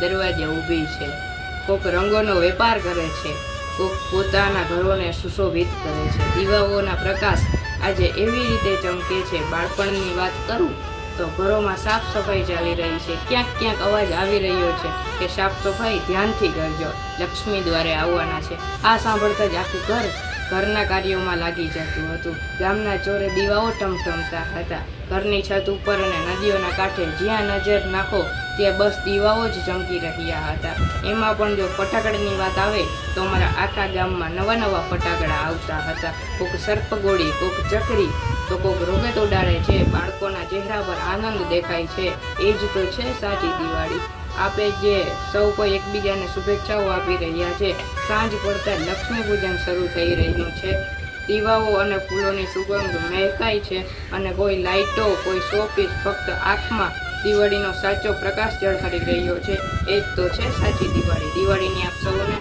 દરવાજે ઊભી છે. કોક રંગોનો વેપાર કરે છે. કોક પોતાના ઘરોને સુશોભિત કરે છે. દીવાઓના પ્રકાશ આજે એવી રીતે ચમકે છે, બાળપણની વાત કરું તો ઘરોમાં સાફ સફાઈ ચાલી રહી છે. ક્યાંક ક્યાંક અવાજ આવી રહ્યો છે કે સાફ સફાઈ ધ્યાનથી કરજો. લક્ષ્મી દ્વારે આવવાના છે. આ સાંભળતા જ આખું ઘર ઘરના કાર્યોમાં લાગી જતું હતું. ગામના ચોરે દીવાઓ ટમટમતા હતા. ઘરની છત ઉપર અને નદીઓના કાંઠે જ્યાં નજર નાખો, ત્યાં બસ દીવાઓ જ ચમકી રહ્યા હતા. એમાં પણ જો ફટાકડાની વાત આવે, તો અમારા આખા ગામમાં નવા નવા ફટાકડા આવતા હતા. કોક સર્પગોળી કોક ચકરી, તો કોક રોકેટ ઉડાડે છે. બાળકોના ચહેરા પર આનંદ દેખાય છે. એ જ તો છે સાચી દિવાળી. આપણે જે સૌ કોઈ એકબીજાને શુભેચ્છાઓ આપી રહ્યા છે. સાંજ પડતા લક્ષ્મી પૂજન શરૂ થઈ રહ્યું છે. દીવાઓ અને ફૂલોની સુગંધ મહેકાય છે અને કોઈ લાઇટો કોઈ શોપીસ ફક્ત આંખમાં દિવાળીનો સાચો પ્રકાશ ઝળહળી રહ્યો છે. એ જ તો છે સાચી દિવાળી. દિવાળીની આપ સૌને